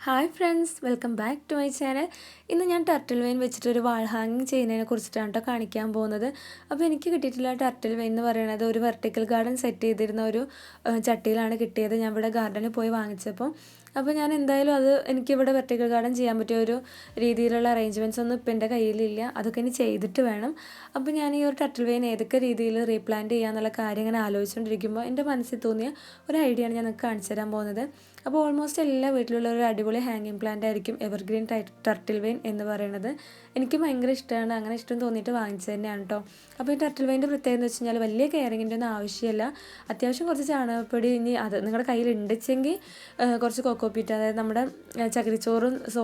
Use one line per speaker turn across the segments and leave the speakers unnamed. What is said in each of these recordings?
Hi friends welcome back to my channel ഇന്ന് ഞാൻ turtle vein വെച്ചിട്ട് ഒരു വാൾ ഹാങ്ങിങ് ചെയ്യുന്നതിനെ കുറിച്ചിട്ടാണ് കേട്ടോ കാണിക്കാൻ പോകുന്നത്. അപ്പോൾ എനിക്ക് കിട്ടിയിട്ടുള്ള ടർട്ടിൽ വെയിൻ എന്ന് പറയുന്നത് ഒരു വെർട്ടിക്കൽ ഗാർഡൻ സെറ്റ് ചെയ്തിരുന്ന ഒരു ചട്ടിയിലാണ് കിട്ടിയത്. ഞാൻ ഇവിടെ ഗാർഡനിൽ പോയി വാങ്ങിച്ചപ്പോൾ അപ്പോൾ ഞാൻ എന്തായാലും അത് എനിക്കിവിടെ വെർട്ടിക്കൽ ഗാർഡൻ ചെയ്യാൻ പറ്റിയ ഒരു രീതിയിലുള്ള അറേഞ്ച്മെന്റ്സ് ഒന്നും ഇപ്പം എന്റെ കയ്യിലില്ല. അതൊക്കെ ഇനി ചെയ്തിട്ട് വേണം. അപ്പോൾ ഞാൻ ഈ ഒരു ടട്ടിൽ വെയിൻ ഏതൊക്കെ രീതിയിൽ റീപ്ലാന്റ് ചെയ്യാന്നുള്ള കാര്യം ഇങ്ങനെ ആലോചിച്ചുകൊണ്ടിരിക്കുമ്പോൾ എന്റെ മനസ്സിൽ തോന്നിയ ഒരു ഐഡിയ ആണ് ഞാൻ നിങ്ങൾക്ക് കാണിച്ചു തരാൻ പോകുന്നത്. അപ്പോൾ ഓൾമോസ്റ്റ് എല്ലാ വീട്ടിലുള്ള ഒരു അടിപൊളി ഹാങ്ങിങ് പ്ലാന്റ് ആയിരിക്കും എവർഗ്രീൻ ടർട്ടിൽ വെയിൻ എന്ന് പറയുന്നത്. എനിക്ക് ഭയങ്കര ഇഷ്ടമാണ് അങ്ങനെ ഇഷ്ടം തോന്നിയിട്ട് വാങ്ങിച്ചത് തന്നെയാണ് കേട്ടോ അപ്പോൾ ഈ ടർട്ടിൽ വെയിന്റെ പ്രത്യേകത എന്ന് വെച്ച് കഴിഞ്ഞാൽ വലിയ കെയറിങ്ങിന്റെ ഒന്നും ആവശ്യമില്ല. അത്യാവശ്യം കുറച്ച് ചാണകപ്പൊടി ഇനി അത് നിങ്ങളുടെ കയ്യിൽ ഉണ്ടെച്ചെങ്കിൽ കുറച്ച് കൊക്കോപ്പീറ്റ് അതായത് നമ്മുടെ ചകിരിച്ചോറും സോ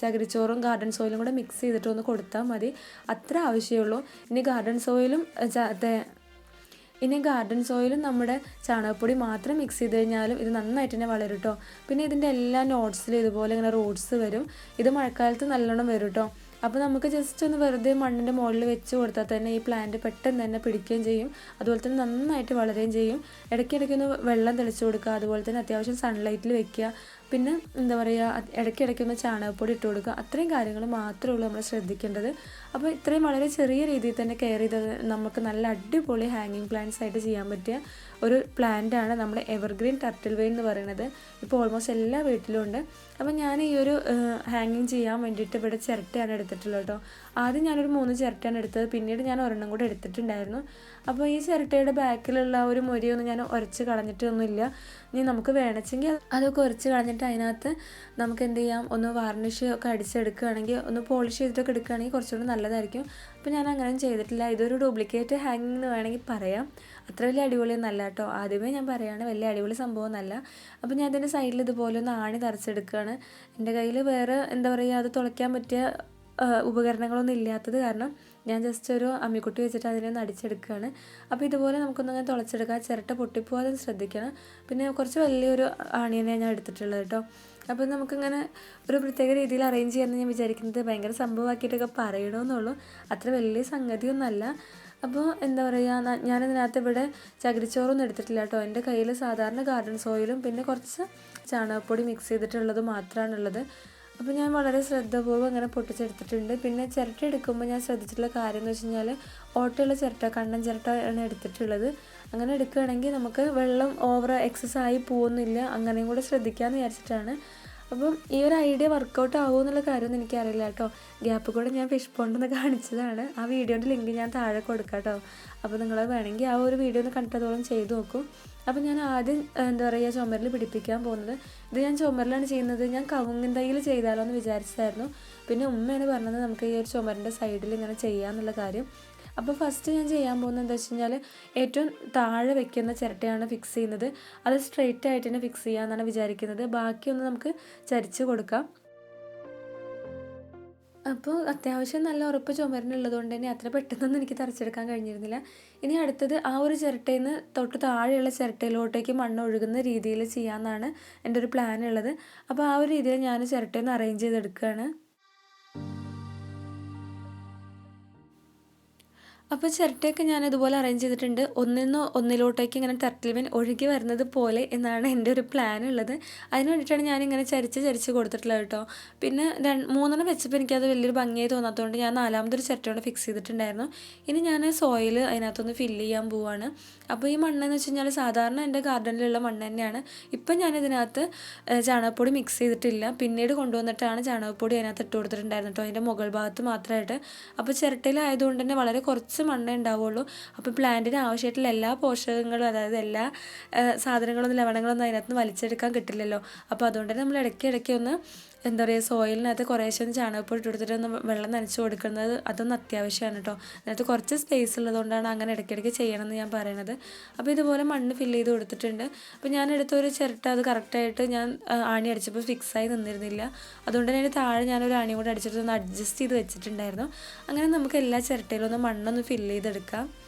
ചകിരിച്ചോറും ഗാർഡൻ സോയിലും കൂടെ മിക്സ് ചെയ്തിട്ട് ഒന്ന് കൊടുത്താൽ മതി. അത്ര ആവശ്യമുള്ളൂ ഇനി ഗാർഡൻ സോയിലും ഇനി ഗാർഡൻ സോയിലും നമ്മുടെ ചാണകപ്പൊടി മാത്രം മിക്സ് ചെയ്ത് കഴിഞ്ഞാലും ഇത് നന്നായിട്ട് തന്നെ വളരും കേട്ടോ പിന്നെ ഇതിന്റെ എല്ലാ നോട്ട്സിലും ഇതുപോലെ ഇങ്ങനെ റൂട്ട്സ് വരും. ഇത് മഴക്കാലത്ത് നല്ലോണം വരും കേട്ടോ അപ്പോൾ നമുക്ക് ജസ്റ്റ് ഒന്ന് വെറുതെ മണ്ണിന്റെ മുകളിൽ വെച്ച് കൊടുത്താൽ തന്നെ ഈ പ്ലാന്റ് പെട്ടെന്ന് തന്നെ പിടിക്കുകയും ചെയ്യും. അതുപോലെ തന്നെ നന്നായിട്ട് വളരുകയും ചെയ്യും. ഇടയ്ക്കിടയ്ക്ക് ഒന്ന് വെള്ളം തെളിച്ച് കൊടുക്കുക. അതുപോലെ തന്നെ അത്യാവശ്യം സൺലൈറ്റിൽ വെക്കുക. പിന്നെ എന്താ പറയുക ഇടയ്ക്കിടയ്ക്ക് ഒന്ന് ചാണകപ്പൊടി ഇട്ട് കൊടുക്കുക. അത്രയും കാര്യങ്ങൾ മാത്രമേ ഉള്ളൂ നമ്മൾ ശ്രദ്ധിക്കേണ്ടത്. അപ്പോൾ ഇത്രയും വളരെ ചെറിയ രീതിയിൽ തന്നെ കെയർ ചെയ്തത് നമുക്ക് നല്ല അടിപൊളി ഹാങ്ങിങ് പ്ലാന്റ്സ് ആയിട്ട് ചെയ്യാൻ പറ്റിയ ഒരു പ്ലാന്റാണ് നമ്മുടെ എവർഗ്രീൻ ടർട്ടിൽ വെയിൻ എന്ന് പറയുന്നത്. ഇപ്പോൾ ഓൾമോസ്റ്റ് എല്ലാ വീട്ടിലും ഉണ്ട്. അപ്പോൾ ഞാൻ ഈ ഒരു ഹാങ്ങിങ് ചെയ്യാൻ വേണ്ടിയിട്ട് ഇവിടെ ചിരട്ടയാണ് എടുത്തിട്ടുള്ളത് കേട്ടോ. ആദ്യം ഞാനൊരു മൂന്ന് ചിരട്ടയാണ് എടുത്തത്. പിന്നീട് ഞാൻ ഒരെണ്ണം കൂടെ എടുത്തിട്ടുണ്ടായിരുന്നു. അപ്പോൾ ഈ ചിരട്ടയുടെ ബാക്കിലുള്ള ഒരു മുരിയൊന്നും ഞാൻ ഉരച്ച് കളഞ്ഞിട്ടൊന്നുമില്ല. ഇനി നമുക്ക് വേണമെങ്കിൽ അതൊക്കെ ഉരച്ച് കളഞ്ഞിട്ട് അതിനകത്ത് നമുക്ക് എന്ത് ചെയ്യാം? ഒന്ന് വാർണിഷ് ഒക്കെ അടിച്ചെടുക്കുകയാണെങ്കിൽ ഒന്ന് പോളിഷ് ചെയ്തിട്ടൊക്കെ എടുക്കുകയാണെങ്കിൽ കുറച്ചുകൂടി നല്ലതായിരിക്കും. അപ്പോൾ ഞാൻ അങ്ങനെ ചെയ്തിട്ടില്ല. ഇതൊരു ഡ്യൂപ്ലിക്കേറ്റ് ഹാങ്ങിങ് എന്ന് വേണമെങ്കിൽ പറയാം. അത്ര വലിയ അടിപൊളിയൊന്നും അല്ല കേട്ടോ. ആദ്യമേ ഞാൻ പറയുകയാണ് വലിയ അടിപൊളി സംഭവം എന്നല്ല അപ്പോൾ ഞാൻ അതിന്റെ സൈഡിൽ ഇതുപോലെ ഒന്ന് ആണി തറച്ചെടുക്കുകയാണ്. എന്റെ കയ്യിൽ വേറെ എന്താ പറയുക അത് തുളയ്ക്കാൻ പറ്റിയ ഉപകരണങ്ങളൊന്നും ഇല്ലാത്തത് കാരണം ഞാൻ ജസ്റ്റ് ഒരു അമ്മിക്കുട്ടി വെച്ചിട്ട് അതിനെ ഒന്ന് അടിച്ചെടുക്കുകയാണ്. അപ്പോൾ ഇതുപോലെ നമുക്കൊന്നും അങ്ങനെ തുളച്ചെടുക്കാം ചിരട്ട പൊട്ടിപ്പോകാതെ ശ്രദ്ധിക്കണം. പിന്നെ കുറച്ച് വലിയൊരു ആണിയനെ ഞാൻ എടുത്തിട്ടുള്ളത് കേട്ടോ അപ്പോൾ നമുക്കിങ്ങനെ ഒരു പ്രത്യേക രീതിയിൽ അറേഞ്ച് ചെയ്യാമെന്ന് ഞാൻ വിചാരിക്കുന്നത് ഭയങ്കര സംഭവമാക്കിയിട്ടൊക്കെ പറയണമെന്നുള്ളൂ അത്ര വലിയ സംഗതിയൊന്നുമല്ല അപ്പോൾ എന്താ പറയുക ഞാനിതിനകത്ത് ഇവിടെ ചകിരിച്ചോറൊന്നും എടുത്തിട്ടില്ല കേട്ടോ എന്റെ കയ്യിൽ സാധാരണ ഗാർഡൻ സോയിലും പിന്നെ കുറച്ച് ചാണകപ്പൊടി മിക്സ് ചെയ്തിട്ടുള്ളത് മാത്രമാണുള്ളത് അപ്പോൾ ഞാൻ വളരെ ശ്രദ്ധാപൂർവം അങ്ങനെ പൊട്ടിച്ചെടുത്തിട്ടുണ്ട്. പിന്നെ ചിരട്ട എടുക്കുമ്പോൾ ഞാൻ ശ്രദ്ധിച്ചിട്ടുള്ള കാര്യം എന്ന് വെച്ച് കഴിഞ്ഞാൽ ഓട്ടയുള്ള ചിരട്ട കണ്ണൻ ചിരട്ട ആണ് എടുത്തിട്ടുള്ളത്. അങ്ങനെ എടുക്കുകയാണെങ്കിൽ നമുക്ക് വെള്ളം ഓവർ എക്സസ് ആയി പോകുന്നില്ല അങ്ങനെയും കൂടെ ശ്രദ്ധിക്കാമെന്ന് വിചാരിച്ചിട്ടാണ്. അപ്പം ഈ ഒരു ഐഡിയ വർക്കൗട്ട് ആകുമോ എന്നുള്ള കാര്യമൊന്നും എനിക്കറിയില്ല കേട്ടോ. ഗ്യാപ്പ് കൂടെ ഞാൻ ഫിഷ് പോണ്ടെന്ന് കാണിച്ചതാണ്. ആ വീഡിയോന്റെ ലിങ്ക് ഞാൻ താഴെ കൊടുക്കാം കേട്ടോ. അപ്പോൾ നിങ്ങൾ വേണമെങ്കിൽ ആ ഒരു വീഡിയോ ഒന്ന് കണ്ടതോളം ചെയ്ത് നോക്കും. അപ്പോൾ ഞാൻ ആദ്യം എന്താ പറയുക ചുമരിൽ പിടിപ്പിക്കാൻ പോകുന്നത്. ഇത് ഞാൻ ചുമരിലാണ് ചെയ്യുന്നത്. ഞാൻ കവുങ്ങിൻ തൈയിൽ ചെയ്താലോ എന്ന് വിചാരിച്ചതായിരുന്നു. പിന്നെ ഉമ്മയാണ് പറഞ്ഞത് നമുക്ക് ഈ ഒരു ചുമരിന്റെ സൈഡിൽ ഇങ്ങനെ ചെയ്യാമെന്നുള്ള കാര്യം. അപ്പോൾ ഫസ്റ്റ് ഞാൻ ചെയ്യാൻ പോകുന്നത് എന്താ വെച്ച് കഴിഞ്ഞാൽ ഏറ്റവും താഴെ വെക്കുന്ന ചിരട്ടയാണ് ഫിക്സ് ചെയ്യുന്നത്. അത് സ്ട്രെയിറ്റ് ആയിട്ട് തന്നെ ഫിക്സ് ചെയ്യാമെന്നാണ് വിചാരിക്കുന്നത്. ബാക്കിയൊന്ന് നമുക്ക് ചരിച്ച് കൊടുക്കാം. അപ്പോൾ അത്യാവശ്യം നല്ല ഉറപ്പ് ചുമരിനുള്ളതുകൊണ്ട് തന്നെ അത്ര പെട്ടെന്നൊന്നും എനിക്ക് തറച്ചെടുക്കാൻ കഴിഞ്ഞിരുന്നില്ല. ഇനി അടുത്തത് ആ ഒരു ചിരട്ടയിൽ നിന്ന് തൊട്ട് താഴെയുള്ള ചിരട്ടയിലോട്ടേക്ക് മണ്ണ് ഒഴുകുന്ന രീതിയിൽ ചെയ്യാമെന്നാണ് എന്റെ ഒരു പ്ലാൻ ഉള്ളത്. അപ്പോൾ ആ ഒരു രീതിയിൽ ഞാൻ ചിരട്ടയിൽ നിന്ന് അറേഞ്ച് ചെയ്തെടുക്കുകയാണ് അപ്പോൾ ചിരട്ടയൊക്കെ ഞാൻ ഇതുപോലെ അറേഞ്ച് ചെയ്തിട്ടുണ്ട്. ഒന്നിന്ന് ഒന്നിലോട്ടേക്ക് ഇങ്ങനെ ടർട്ടിൽ വെയിൻ ഒഴുകി വരുന്നത് പോലെ എന്നാണ് എന്റെ ഒരു പ്ലാൻ ഉള്ളത്. അതിന് വേണ്ടിയിട്ടാണ് ഇങ്ങനെ ചരിച്ച് ചരിച്ച് കൊടുത്തിട്ടുള്ളത് കേട്ടോ. പിന്നെ മൂന്നെണ്ണം വെച്ചപ്പോൾ എനിക്കത് വലിയൊരു ഭംഗിയായി തോന്നാത്തതുകൊണ്ട് ഞാൻ നാലാമതൊരു ചിരട്ട കൊണ്ട് ഫിക്സ് ചെയ്തിട്ടുണ്ടായിരുന്നു. ഇനി ഞാൻ സോയിൽ അതിനകത്തൊന്ന് ഫില്ല് ചെയ്യാൻ പോവാണ്. അപ്പോൾ ഈ മണ്ണെന്ന് വെച്ച് കഴിഞ്ഞാൽ സാധാരണ എന്റെ ഗാർഡനിലുള്ള മണ്ണ് തന്നെയാണ്. ഇപ്പം ഞാനിതിനകത്ത് ചാണകപ്പൊടി മിക്സ് ചെയ്തിട്ടില്ല. പിന്നീട് കൊണ്ടുവന്നിട്ടാണ് ചാണകപ്പൊടി അതിനകത്ത് ഇട്ട് കൊടുത്തിട്ടുണ്ടായിരുന്നു കേട്ടോ. അതിന്റെ മുകൾ ഭാഗത്ത് മാത്രമായിട്ട് അപ്പോൾ ചിരട്ടയിലായതുകൊണ്ട് തന്നെ വളരെ കുറച്ച് മണ്ണേ ഉണ്ടാവുള്ളൂ. അപ്പോൾ പ്ലാന്റിന് ആവശ്യമായിട്ടുള്ള എല്ലാ പോഷകങ്ങളും അതായത് എല്ലാ സാധനങ്ങളും സാധനങ്ങളൊന്നും ലവണങ്ങളൊന്നും അതിനകത്ത് വലിച്ചെടുക്കാൻ കിട്ടില്ലല്ലോ. അപ്പോൾ അതുകൊണ്ട് തന്നെ നമ്മൾ ഇടയ്ക്ക് ഇടയ്ക്ക് ഒന്ന് എന്താ പറയുക സോയിലിനകത്ത് കുറേശ്ശെ ഒന്ന് ചാണകപ്പൊടി ഇട്ട് കൊടുത്തിട്ട് ഒന്ന് വെള്ളം നനച്ച് കൊടുക്കുന്നത് അതൊന്നും അത്യാവശ്യമാണ് കേട്ടോ അതിനകത്ത് കുറച്ച് സ്പേസ് ഉള്ളതുകൊണ്ടാണ് അങ്ങനെ ഇടയ്ക്കിടയ്ക്ക് ചെയ്യണമെന്ന് ഞാൻ പറയണത്. അപ്പോൾ ഇതുപോലെ മണ്ണ് ഫില്ല് ചെയ്ത് കൊടുത്തിട്ടുണ്ട്. അപ്പോൾ ഞാൻ എടുത്ത ഒരു ചിരട്ട അത് കറക്റ്റായിട്ട് ഞാൻ ആണി അടിച്ചപ്പോൾ ഫിക്സായി നിന്നിരുന്നില്ല. അതുകൊണ്ട് തന്നെ താഴെ ഞാനൊരു ആണി കൂടെ അടിച്ചിട്ട് ഒന്ന് അഡ്ജസ്റ്റ് ചെയ്ത് വെച്ചിട്ടുണ്ടായിരുന്നു. അങ്ങനെ നമുക്ക് എല്ലാ ചിരട്ടയിലും ഒന്ന് മണ്ണൊന്ന് ഫില്ല് ചെയ്തെടുക്കാം.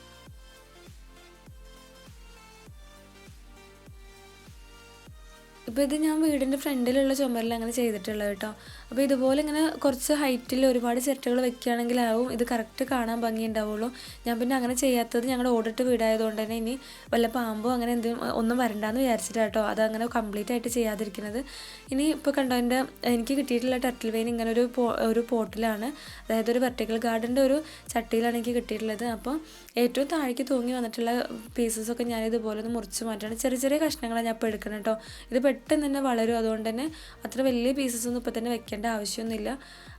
ഇപ്പോൾ ഇത് ഞാൻ വീടിന്റെ ഫ്രണ്ടിലുള്ള ചുമരിൽ അങ്ങനെ ചെയ്തിട്ടുള്ളത് കേട്ടോ. അപ്പോൾ ഇതുപോലെ ഇങ്ങനെ കുറച്ച് ഹൈറ്റിൽ ഒരുപാട് ചിരട്ടകൾ വെക്കുകയാണെങ്കിലാവും ഇത് കറക്റ്റ് കാണാൻ ഭംഗി ഉണ്ടാവുള്ളൂ. ഞാൻ പിന്നെ അങ്ങനെ ചെയ്യാത്തത് ഞങ്ങളുടെ ഓടിട്ട് വീടായതുകൊണ്ട് തന്നെ ഇനി വല്ല പാമ്പോ അങ്ങനെ എന്തും ഒന്നും വരണ്ടെന്ന് വിചാരിച്ചിട്ടാട്ടോ അത് അങ്ങനെ കംപ്ലീറ്റ് ആയിട്ട് ചെയ്യാതിരിക്കുന്നത്. ഇനി ഇപ്പോൾ കണ്ടോ എന്റെ എനിക്ക് കിട്ടിയിട്ടുള്ള ടർട്ടിൽ വെയിൻ ഇങ്ങനെ ഒരു ഒരു പോട്ടിലാണ്. അതായത് ഒരു വെർട്ടിക്കൽ ഗാർഡന്റെ ഒരു ചട്ടിയിലാണ് എനിക്ക് കിട്ടിയിട്ടുള്ളത്. അപ്പോൾ ഏറ്റവും താഴേക്ക് തൂങ്ങി വന്നിട്ടുള്ള പീസസൊക്കെ ഞാൻ ഇതുപോലെ ഒന്ന് മുറിച്ച് മാറ്റാണ്. ചെറിയ ചെറിയ കഷ്ണങ്ങളാണ് ഞാൻ ഇപ്പോൾ എടുക്കണം കേട്ടോ. ഇത് പെട്ടെന്ന് തന്നെ വളരും. അതുകൊണ്ട് തന്നെ അത്ര വലിയ പീസസ് ഒന്നും ഇപ്പോൾ തന്നെ വെക്കേണ്ട ആവശ്യമൊന്നുമില്ല.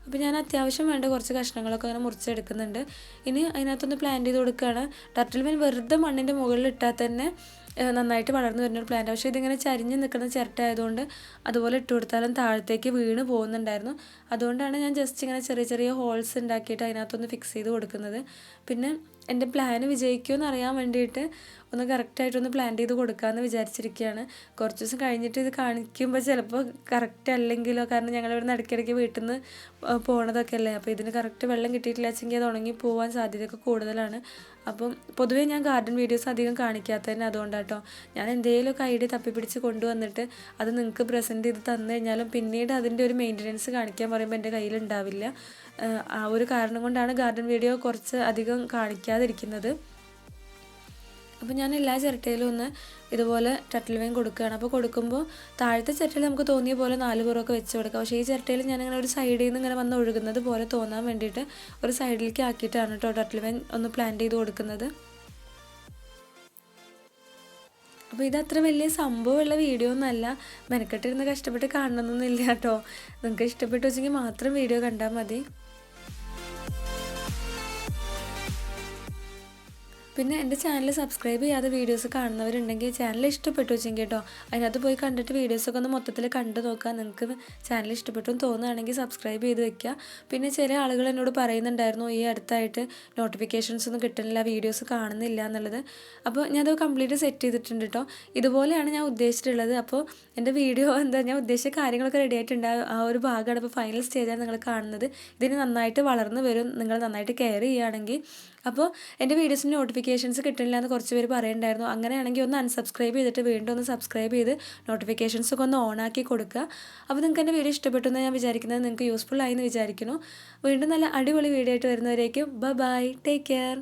അപ്പോൾ ഞാൻ അത്യാവശ്യം വേണ്ട കുറച്ച് കഷ്ണങ്ങളൊക്കെ അങ്ങനെ മുറിച്ചെടുക്കുന്നുണ്ട്. ഇനി അതിനകത്തൊന്ന് പ്ലാൻ ചെയ്ത് കൊടുക്കുകയാണ്. ടർട്ടിൽ മീൻ വെറുതെ മണ്ണിന്റെ മുകളിൽ ഇട്ടാൽ തന്നെ നന്നായിട്ട് വളർന്നു വരുന്ന ഒരു പ്ലാന്റ് പക്ഷേ ഇതിങ്ങനെ ചരിഞ്ഞ് നിൽക്കുന്ന ചിരട്ട ആയതുകൊണ്ട് അതുപോലെ ഇട്ട് കൊടുത്താലും താഴത്തേക്ക് വീണ് പോകുന്നുണ്ടായിരുന്നു. അതുകൊണ്ടാണ് ഞാൻ ജസ്റ്റ് ഇങ്ങനെ ചെറിയ ചെറിയ ഹോൾസ് ഉണ്ടാക്കിയിട്ട് അതിനകത്തൊന്ന് ഫിക്സ് ചെയ്ത് കൊടുക്കുന്നത്. പിന്നെ എന്റെ പ്ലാൻ വിജയിക്കുമെന്ന് അറിയാൻ വേണ്ടിയിട്ട് ഒന്ന് കറക്റ്റായിട്ടൊന്ന് പ്ലാൻ ചെയ്ത് കൊടുക്കാമെന്ന് വിചാരിച്ചിരിക്കുകയാണ്. കുറച്ച് ദിവസം കഴിഞ്ഞിട്ട് ഇത് കാണിക്കുമ്പോൾ ചിലപ്പോൾ കറക്റ്റ് അല്ലെങ്കിലോ കാരണം ഞങ്ങളിവിടെ ഇടയ്ക്കിടയ്ക്ക് വീട്ടിൽ നിന്ന് പോണതൊക്കെ അല്ലേ? അപ്പോൾ ഇതിന് കറക്റ്റ് വെള്ളം കിട്ടിയിട്ടില്ല വെച്ചെങ്കിൽ അത് ഉണങ്ങി പോകാൻ സാധ്യതയൊക്കെ കൂടുതലാണ്. അപ്പം പൊതുവേ ഞാൻ ഗാർഡൻ വീഡിയോസ് അധികം കാണിക്കാത്തതന്നെ അതുകൊണ്ടാട്ടോ. ഞാൻ എന്തെങ്കിലുമൊക്കെ ഐഡിയ തപ്പിപ്പിടിച്ച് കൊണ്ടുവന്നിട്ട് അത് നിങ്ങൾക്ക് പ്രസന്റ് ചെയ്ത് തന്നു കഴിഞ്ഞാലും പിന്നീട് അതിന്റെ ഒരു മെയിന്റനൻസ് കാണിക്കാൻ പറയുമ്പോൾ എന്റെ കയ്യിലുണ്ടാവില്ല. ആ ഒരു കാരണം കൊണ്ടാണ് ഗാർഡൻ വീഡിയോ കുറച്ച് അധികം കാണിക്കാതിരിക്കുന്നത്. അപ്പോൾ ഞാൻ എല്ലാ ചിരട്ടയിലും ഒന്ന് ഇതുപോലെ ടട്ടിൽ വെയിൻ കൊടുക്കുകയാണ്. അപ്പോൾ കൊടുക്കുമ്പോൾ താഴത്തെ ചിരട്ടയിൽ നമുക്ക് തോന്നിയ പോലെ നാല് പുറമൊക്കെ വെച്ച് കൊടുക്കാം. പക്ഷേ ഈ ചിരട്ടയിൽ ഞാനിങ്ങനെ ഒരു സൈഡിൽ നിന്ന് ഇങ്ങനെ വന്ന് ഒഴുകുന്നത് പോലെ തോന്നാൻ വേണ്ടിയിട്ട് ഒരു സൈഡിലേക്ക് ആക്കിയിട്ടാണ് കേട്ടോ ടട്ടിൽ വെയിൻ ഒന്ന് പ്ലാന്റ് ചെയ്ത് കൊടുക്കുന്നത്. അപ്പോൾ ഇത് അത്ര വലിയ സംഭവമുള്ള വീഡിയോ ഒന്നല്ല മെനക്കെട്ടിരുന്ന് കഷ്ടപ്പെട്ട് കാണണമെന്നൊന്നുമില്ല കേട്ടോ നിങ്ങൾക്ക് ഇഷ്ടപ്പെട്ടു വെച്ചെങ്കിൽ മാത്രം വീഡിയോ കണ്ടാൽ മതി. പിന്നെ എന്റെ ചാനൽ സബ്സ്ക്രൈബ് ചെയ്യാതെ വീഡിയോസ് കാണുന്നവരുണ്ടെങ്കിൽ ചാനൽ ഇഷ്ടപ്പെട്ടു വെച്ചെങ്കിൽ കേട്ടോ. അതിനകത്ത് പോയി കണ്ടിട്ട് വീഡിയോസൊക്കെ ഒന്ന് മൊത്തത്തിൽ കണ്ടു നോക്കാം നിങ്ങൾക്ക് ചാനൽ ഇഷ്ടപ്പെട്ടു തോന്നുകയാണെങ്കിൽ സബ്സ്ക്രൈബ് ചെയ്ത് വെക്കുക. പിന്നെ ചില ആളുകൾ എന്നോട് പറയുന്നുണ്ടായിരുന്നു ഈ അടുത്തായിട്ട് നോട്ടിഫിക്കേഷൻസ് ഒന്നും കിട്ടുന്നില്ല വീഡിയോസ് കാണുന്നില്ല എന്നുള്ളത്. അപ്പോൾ ഞാനത് കംപ്ലീറ്റ് സെറ്റ് ചെയ്തിട്ടുണ്ട് കേട്ടോ. ഇതുപോലെയാണ് ഞാൻ ഉദ്ദേശിച്ചിട്ടുള്ളത്. അപ്പോൾ എന്റെ വീഡിയോ എന്താ ഞാൻ ഉദ്ദേശിച്ച കാര്യങ്ങളൊക്കെ റെഡി ആയിട്ടുണ്ട്. ആ ഒരു ഭാഗമാണ് ഇപ്പോൾ ഫൈനൽ സ്റ്റേജാണ് നിങ്ങൾ കാണുന്നത്. ഇതിന് നന്നായിട്ട് വളർന്നു വരും. നിങ്ങൾ നന്നായിട്ട് കെയർ ചെയ്യുകയാണെങ്കിൽ അപ്പോൾ എന്റെ വീഡിയോസിന് നോട്ടിഫിക്കേഷൻസ് കിട്ടുന്നില്ല എന്ന് കുറച്ച് പേര് പറയുന്നുണ്ടായിരുന്നു അങ്ങനെയാണെങ്കിൽ ഒന്ന് അൺസബ്സ്ക്രൈബ് ചെയ്തിട്ട് വീണ്ടും ഒന്ന് സബ്സ്ക്രൈബ് ചെയ്ത് നോട്ടിഫിക്കേഷൻസ് ഒക്കെ ഒന്ന് ഓണാക്കി കൊടുക്കുക. അപ്പോൾ നിങ്ങൾക്ക് എന്റെ വീഡിയോ ഇഷ്ടപ്പെട്ടു എന്ന് ഞാൻ വിചാരിക്കുന്നത് നിങ്ങൾക്ക് യൂസ്ഫുൾ ആയി എന്ന് വിചാരിക്കുന്നു. വീണ്ടും നല്ല അടിപൊളി വീഡിയോ ആയിട്ട് വരുന്നവരേക്കും. ബ ബൈ ടേക്ക് കെയർ